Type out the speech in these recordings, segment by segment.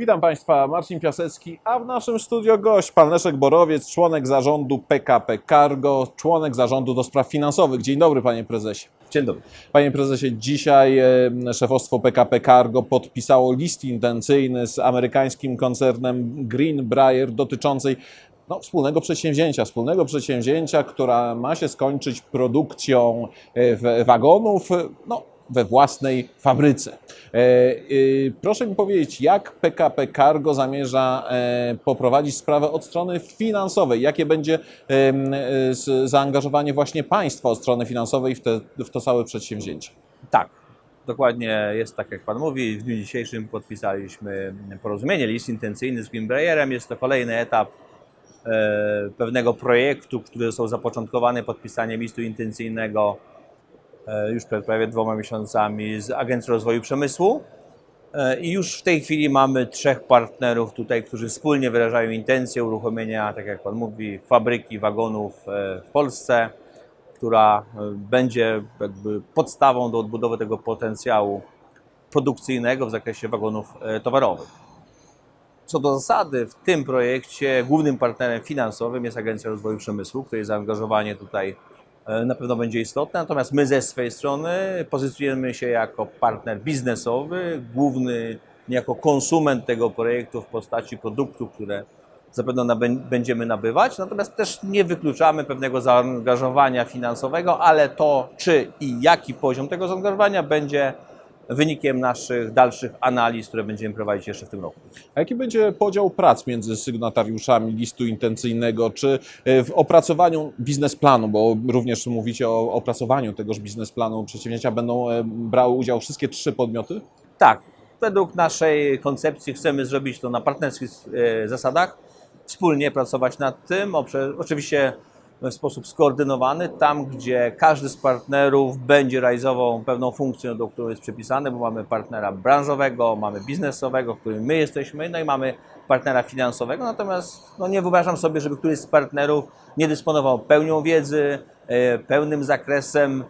Witam Państwa, Marcin Piasecki, a w naszym studio gość, pan Leszek Borowiec, członek zarządu PKP Cargo, członek zarządu do spraw finansowych. Dzień dobry Panie Prezesie. Dzień dobry. Panie Prezesie, dzisiaj e, szefostwo PKP Cargo podpisało list intencyjny z amerykańskim koncernem Greenbrier dotyczącej no, wspólnego przedsięwzięcia, wspólnego przedsięwzięcia, która ma się skończyć produkcją e, wagonów, no, we własnej fabryce. E, y, Proszę mi powiedzieć, jak PKP Cargo zamierza e, poprowadzić sprawę od strony finansowej? Jakie będzie e, zaangażowanie właśnie państwa od strony finansowej w, te, w to całe przedsięwzięcie? Tak, dokładnie jest tak, jak Pan mówi. W dniu dzisiejszym podpisaliśmy porozumienie, list intencyjny z Greenbrierem. Jest to kolejny etap e, pewnego projektu, który został zapoczątkowany podpisaniem listu intencyjnego e, już przed prawie dwoma miesiącami z Agencji Rozwoju Przemysłu. E, I już w tej chwili mamy trzech partnerów tutaj, którzy wspólnie wyrażają intencję uruchomienia, tak jak Pan mówi, fabryki wagonów e, w Polsce, która e, będzie jakby podstawą do odbudowy tego potencjału produkcyjnego w zakresie wagonów e, towarowych. Co do zasady, w tym projekcie głównym partnerem finansowym jest Agencja Rozwoju Przemysłu, której zaangażowanie tutaj e, na pewno będzie istotne. Natomiast my ze swojej strony pozycjonujemy się jako partner biznesowy, główny jako konsument tego projektu w postaci produktów, które zapewne będziemy nabywać. Natomiast też nie wykluczamy pewnego zaangażowania finansowego, ale to czy i jaki poziom tego zaangażowania będzie wynikiem naszych dalszych analiz, które będziemy prowadzić jeszcze w tym roku. A jaki będzie podział prac między sygnatariuszami listu intencyjnego? Czy e, w opracowaniu biznesplanu, bo również mówicie o opracowaniu tegoż biznesplanu przedsięwzięcia, będą e, brały udział wszystkie trzy podmioty? Tak, według naszej koncepcji chcemy zrobić to na partnerskich e, zasadach, wspólnie pracować nad tym, oczywiście w sposób skoordynowany, tam gdzie każdy z partnerów będzie realizował pewną funkcję, do której jest przypisany, bo mamy partnera branżowego, mamy biznesowego, którym my jesteśmy, no i mamy partnera finansowego, natomiast no, nie wyobrażam sobie, żeby któryś z partnerów nie dysponował pełnią wiedzy, e, pełnym zakresem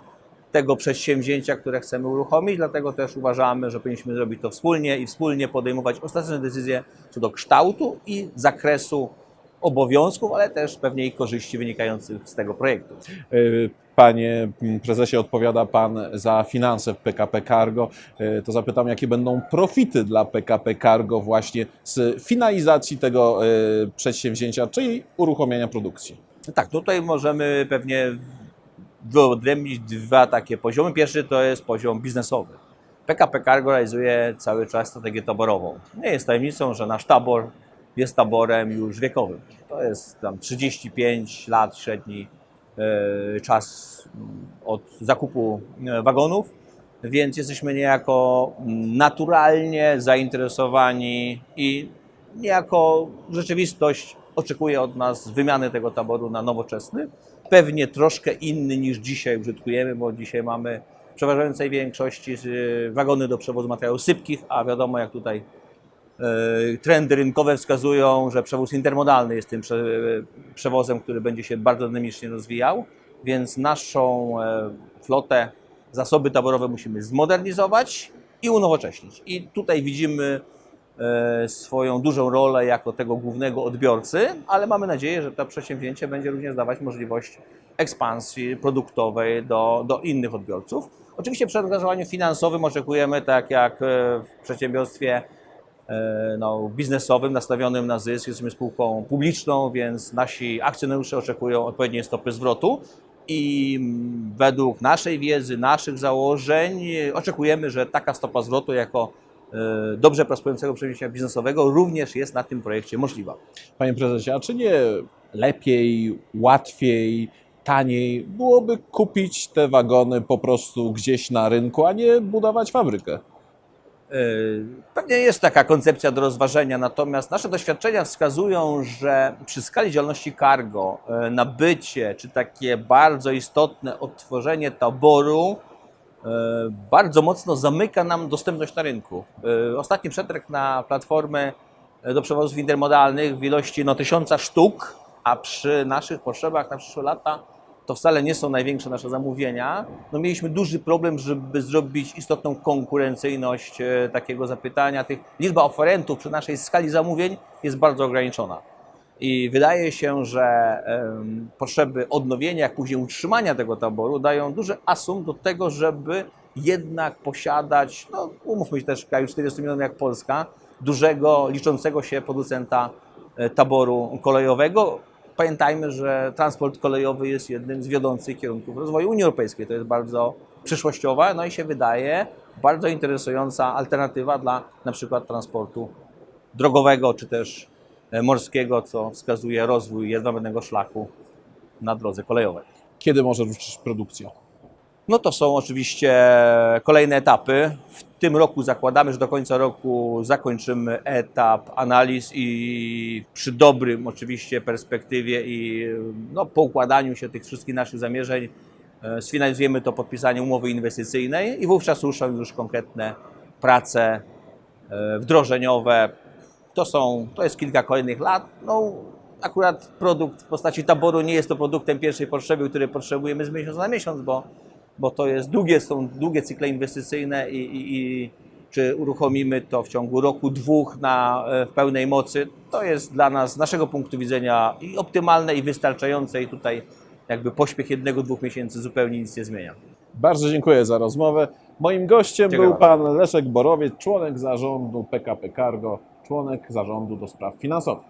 tego przedsięwzięcia, które chcemy uruchomić, dlatego też uważamy, że powinniśmy zrobić to wspólnie i wspólnie podejmować ostateczne decyzje co do kształtu i zakresu obowiązków, ale też pewnie i korzyści wynikających z tego projektu. E, Panie prezesie, odpowiada Pan za finanse w PKP Cargo. E, To zapytam, jakie będą profity dla PKP Cargo właśnie z finalizacji tego e, przedsięwzięcia, czyli uruchomienia produkcji? Tak, tutaj możemy pewnie wyodrębnić dwa takie poziomy. Pierwszy to jest poziom biznesowy. PKP Cargo realizuje cały czas strategię taborową. Nie jest tajemnicą, że nasz tabor jest taborem już wiekowym. To jest tam 35 lat średni e, czas mm, od zakupu e, wagonów, więc jesteśmy niejako mm, naturalnie zainteresowani i niejako rzeczywistość oczekuje od nas wymiany tego taboru na nowoczesny, pewnie troszkę inny niż dzisiaj użytkujemy, bo dzisiaj mamy w przeważającej większości y, wagony do przewozu materiałów sypkich, a wiadomo jak tutaj e, trendy rynkowe wskazują, że przewóz intermodalny jest tym prze, przewozem, który będzie się bardzo dynamicznie rozwijał, więc naszą e, flotę, zasoby taborowe musimy zmodernizować i unowocześnić. I tutaj widzimy e, swoją dużą rolę jako tego głównego odbiorcy, ale mamy nadzieję, że to przedsięwzięcie będzie również dawać możliwość ekspansji produktowej do, do innych odbiorców. Oczywiście przy angażowaniu finansowym oczekujemy, tak jak e, w przedsiębiorstwie e, no, biznesowym nastawionym na zysk, jesteśmy spółką publiczną, więc nasi akcjonariusze oczekują odpowiedniej stopy zwrotu i według naszej wiedzy, naszych założeń e, oczekujemy, że taka stopa zwrotu jako e, dobrze prosperującego przedsięwzięcia biznesowego również jest na tym projekcie możliwa. Panie prezesie, a czy nie lepiej, łatwiej, taniej byłoby kupić te wagony po prostu gdzieś na rynku, a nie budować fabrykę? Pewnie jest taka koncepcja do rozważenia, natomiast nasze doświadczenia wskazują, że przy skali działalności cargo yy, nabycie czy takie bardzo istotne odtworzenie taboru yy, bardzo mocno zamyka nam dostępność na rynku. Yy, Ostatni przetarg na platformy do przewozów intermodalnych w ilości no, tysiąca sztuk, a przy naszych potrzebach na przyszłe lata to wcale nie są największe nasze zamówienia, no mieliśmy duży problem, żeby zrobić istotną konkurencyjność e, takiego zapytania. Tych, liczba oferentów przy naszej skali zamówień jest bardzo ograniczona. I wydaje się, że em, potrzeby odnowienia, jak później utrzymania tego taboru dają duży asum do tego, żeby jednak posiadać, no umówmy się też w kraju 40 milionów jak Polska, dużego, liczącego się producenta e, taboru kolejowego. Pamiętajmy, że transport kolejowy jest jednym z wiodących kierunków rozwoju Unii Europejskiej. To jest bardzo przyszłościowa, no i się wydaje bardzo interesująca alternatywa dla na przykład transportu drogowego czy też e, morskiego, co wskazuje rozwój jedwabnego szlaku na drodze kolejowej. Kiedy może ruszyć produkcja? No to są oczywiście kolejne etapy. W tym roku zakładamy, że do końca roku zakończymy etap analiz i przy dobrym oczywiście perspektywie i no, poukładaniu się tych wszystkich naszych zamierzeń e, sfinalizujemy to podpisanie umowy inwestycyjnej i wówczas ruszą już konkretne prace e, wdrożeniowe. To, są, to jest kilka kolejnych lat. No, akurat produkt w postaci taboru nie jest to produktem pierwszej potrzeby, który potrzebujemy z miesiąca na miesiąc, bo, bo to jest długie, są długie cykle inwestycyjne i, i, i czy uruchomimy to w ciągu roku, dwóch na, e, w pełnej mocy, to jest dla nas, z naszego punktu widzenia i optymalne i wystarczające i tutaj jakby pośpiech jednego, dwóch miesięcy zupełnie nic nie zmienia. Bardzo dziękuję za rozmowę. Moim gościem Dziękuję był pan Leszek Borowiec, członek zarządu PKP Cargo, członek zarządu do spraw finansowych.